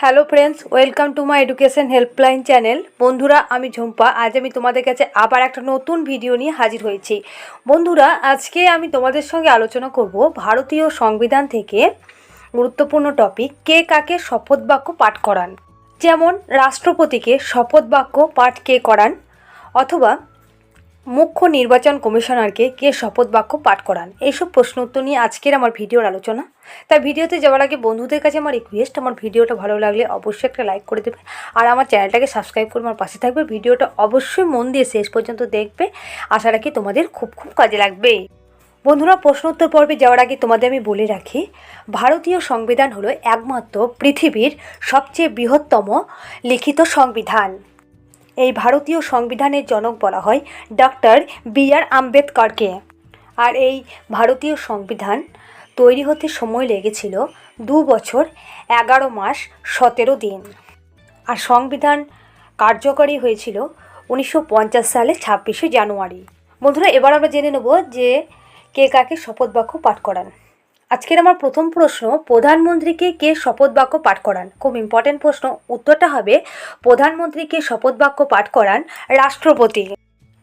Hello friends welcome to my education helpline channel বন্ধুরা, আমি ঝুম্পা। আজ আমি তোমাদের কাছে আবার একটা নতুন ভিডিও নিয়ে হাজির হয়েছি। বন্ধুরা, আজকে আমি তোমাদের সঙ্গে আলোচনা করব ভারতীয় সংবিধান থেকে গুরুত্বপূর্ণ টপিক কে কাকে শপথ বাক্য পাঠ করান। যেমন, রাষ্ট্রপতিকে শপথ বাক্য পাঠ কে করান? অথবা মুখ্য নির্বাচন কমিশনারকে কে শপথ বাক্য পাঠ করান? এইসব প্রশ্ন উত্তর নিয়ে আজকের আমার ভিডিওর আলোচনা। তাই ভিডিওতে যাওয়ার আগে বন্ধুদের কাছে আমার রিকোয়েস্ট আমার ভিডিওটা ভালো লাগলে অবশ্যই একটা লাইক করে দেবে আর আমার চ্যানেলটাকে সাবস্ক্রাইব করে আমার পাশে থাকবে। ভিডিওটা অবশ্যই মন দিয়ে শেষ পর্যন্ত দেখবে। আশা রাখি তোমাদের খুব খুব কাজে লাগবে। বন্ধুরা, প্রশ্ন উত্তর পর্বে যাওয়ার আগে তোমাদের আমি বলে রাখি, ভারতীয় সংবিধান হলো একমাত্র পৃথিবীর সবচেয়ে বৃহত্তম লিখিত সংবিধান। এই ভারতীয় সংবিধানের জনক বলা হয় ডক্টর বি আর আম্বেদকরকে। আর এই ভারতীয় সংবিধান তৈরি হতে সময় লেগেছিল দু বছর, এগারো মাস, সতেরো দিন। আর সংবিধান কার্যকরী হয়েছিল উনিশশো পঞ্চাশ সালে ছাব্বিশে জানুয়ারি। বন্ধুরা, এবার আমরা জেনে নেব যে কে কাকে শপথ বাক্য পাঠ করান। আজকের আমার প্রথম প্রশ্ন, প্রধানমন্ত্রীকে কে শপথ বাক্য পাঠ করান? খুব ইম্পর্টেন্ট প্রশ্ন। উত্তরটা হবে, প্রধানমন্ত্রীকে শপথ বাক্য পাঠ করান রাষ্ট্রপতি।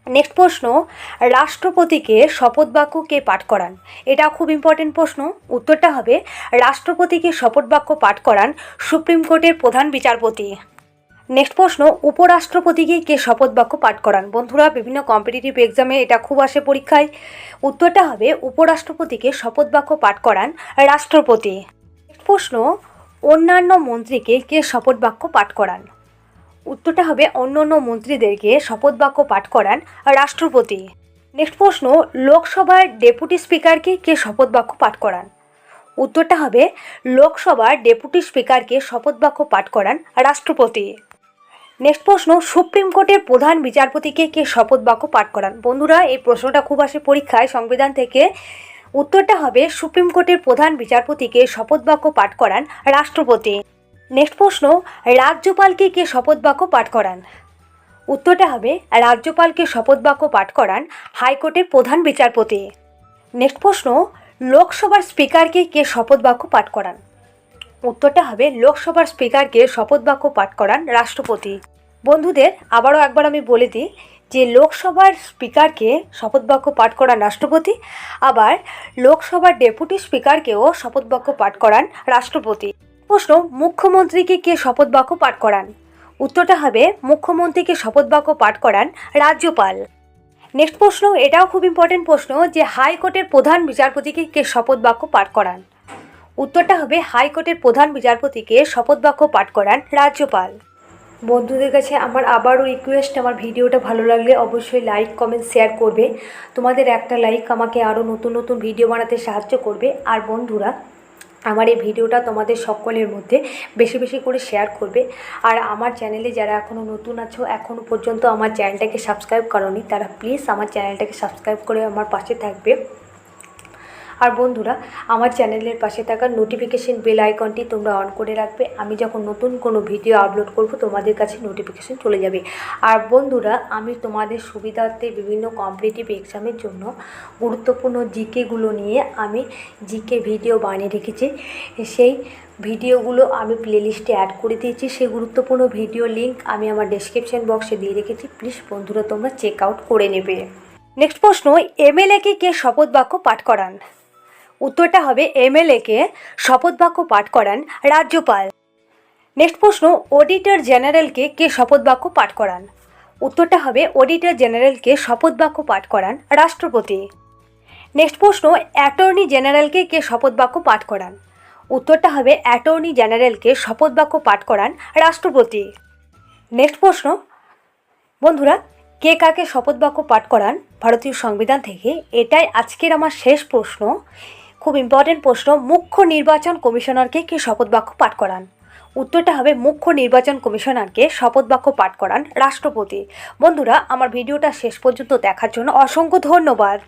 নেক্সট প্রশ্ন, রাষ্ট্রপতিকে শপথ বাক্য কে পাঠ করান? এটা খুব ইম্পর্টেন্ট প্রশ্ন। উত্তরটা হবে, রাষ্ট্রপতিকে শপথ বাক্য পাঠ করান সুপ্রিম কোর্টের প্রধান বিচারপতি। নেক্সট প্রশ্ন, উপরাষ্ট্রপতিকে কে শপথ বাক্য পাঠ করান? বন্ধুরা, বিভিন্ন কম্পিটিটিভ এক্সামে এটা খুব আসে পরীক্ষায়। উত্তরটা হবে, উপরাষ্ট্রপতিকে শপথ বাক্য পাঠ করান রাষ্ট্রপতি। নেক্সট প্রশ্ন, অন্যান্য মন্ত্রীকে কে শপথ বাক্য পাঠ করান? উত্তরটা হবে অন্য অন্য মন্ত্রীদেরকে শপথ বাক্য পাঠ করান রাষ্ট্রপতি। নেক্সট প্রশ্ন, লোকসভার ডেপুটি স্পিকারকে কে শপথ বাক্য পাঠ করান? উত্তরটা হবে, লোকসভার ডেপুটি স্পিকারকে শপথ বাক্য পাঠ করান রাষ্ট্রপতি। নেক্সট প্রশ্ন, সুপ্রিম কোর্টের প্রধান বিচারপতিকে কে শপথ বাক্য পাঠ করান? বন্ধুরা, এই প্রশ্নটা খুব আসে পরীক্ষায়, সংবিধান থেকে। উত্তরটা হবে, সুপ্রিম কোর্টের প্রধান বিচারপতিকে শপথ বাক্য পাঠ করান রাষ্ট্রপতি। নেক্সট প্রশ্ন, রাজ্যপালকে কে শপথ বাক্য পাঠ করান? উত্তরটা হবে, রাজ্যপালকে শপথ বাক্য পাঠ করান হাইকোর্টের প্রধান বিচারপতি। নেক্সট প্রশ্ন, লোকসভার স্পিকারকে কে শপথ বাক্য পাঠ করান? উত্তরটা হবে লোকসভার স্পিকারকে শপথ বাক্য পাঠ করান রাষ্ট্রপতি। বন্ধুদের আবারও একবার আমি বলে দিই যে লোকসভার স্পিকারকে শপথ বাক্য পাঠ করান রাষ্ট্রপতি, আবার লোকসভার ডেপুটি স্পিকারকেও শপথ বাক্য পাঠ করান রাষ্ট্রপতি। প্রশ্ন, মুখ্যমন্ত্রীকে কে শপথ বাক্য পাঠ করান? উত্তরটা হবে, মুখ্যমন্ত্রীকে শপথ বাক্য পাঠ করান রাজ্যপাল। নেক্সট প্রশ্ন, এটাও খুব ইম্পর্টেন্ট প্রশ্ন যে হাইকোর্টের প্রধান বিচারপতিকে কে শপথ বাক্য পাঠ করান? উত্তরটা হবে হাইকোর্টের প্রধান বিচারপতিকে শপথ বাক্য পাঠ করান রাজ্যপাল। বন্ধুদের কাছে আমার আবারও রিকোয়েস্ট আমার ভিডিওটা ভালো লাগলে অবশ্যই লাইক কমেন্ট শেয়ার করবে। তোমাদের একটা লাইক আমাকে আরও নতুন নতুন ভিডিও বানাতে সাহায্য করবে। আর বন্ধুরা, আমার এই ভিডিওটা তোমাদের সকলের মধ্যে বেশি বেশি করে শেয়ার করবে। আর আমার চ্যানেলে যারা এখনও নতুন আছো এখনও পর্যন্ত আমার চ্যানেলটাকে সাবস্ক্রাইব করনি, তারা প্লিজ আমার চ্যানেলটাকে সাবস্ক্রাইব করে আমার পাশে থাকবে। আর বন্ধুরা, আমার চ্যানেলের পাশে থাকা নোটিফিকেশন বেল আইকনটি তোমরা অন করে রাখবে। আমি যখন নতুন কোনো ভিডিও আপলোড করব, তোমাদের কাছে নোটিফিকেশন চলে যাবে। আর বন্ধুরা, আমি তোমাদের সুবিধার্থে বিভিন্ন কম্পিটিটিভ এক্সামের জন্য গুরুত্বপূর্ণ জিকেগুলো নিয়ে আমি জিকে ভিডিও বানিয়ে রেখেছি। সেই ভিডিওগুলো আমি প্লেলিস্টে অ্যাড করে দিয়েছি। সেই গুরুত্বপূর্ণ ভিডিও লিঙ্ক আমি আমার ডেসক্রিপশন বক্সে দিয়ে রেখেছি। প্লিজ বন্ধুরা, তোমরা চেক আউট করে নেবে। নেক্সট প্রশ্ন এমএলএকে কে শপথ বাক্য পাঠ করান? উত্তরটা হবে এমএলএকে শপথ বাক্য পাঠ করান রাজ্যপাল। নেক্সট প্রশ্ন অডিটর জেনারেলকে কে শপথ বাক্য পাঠ করান? উত্তরটা হবে অডিটর জেনারেলকে শপথ বাক্য পাঠ করান রাষ্ট্রপতি। নেক্সট প্রশ্ন অ্যাটর্নি জেনারেলকে কে শপথ বাক্য পাঠ করান? উত্তরটা হবে অ্যাটর্নি জেনারেলকে শপথ বাক্য পাঠ করান রাষ্ট্রপতি। নেক্সট প্রশ্ন, বন্ধুরা, কে কাকে শপথ বাক্য পাঠ করান? ভারতীয় সংবিধান থেকে এটাই আজকের আমার শেষ প্রশ্ন। খুব ইম্পর্টেন্ট প্রশ্ন, মুখ্য নির্বাচন কমিশনারকে কে শপথ বাক্য পাঠ করান? উত্তরটা হবে মুখ্য নির্বাচন কমিশনারকে শপথ বাক্য পাঠ করান রাষ্ট্রপতি। বন্ধুরা, আমার ভিডিওটা শেষ পর্যন্ত দেখার জন্য অসংখ্য ধন্যবাদ।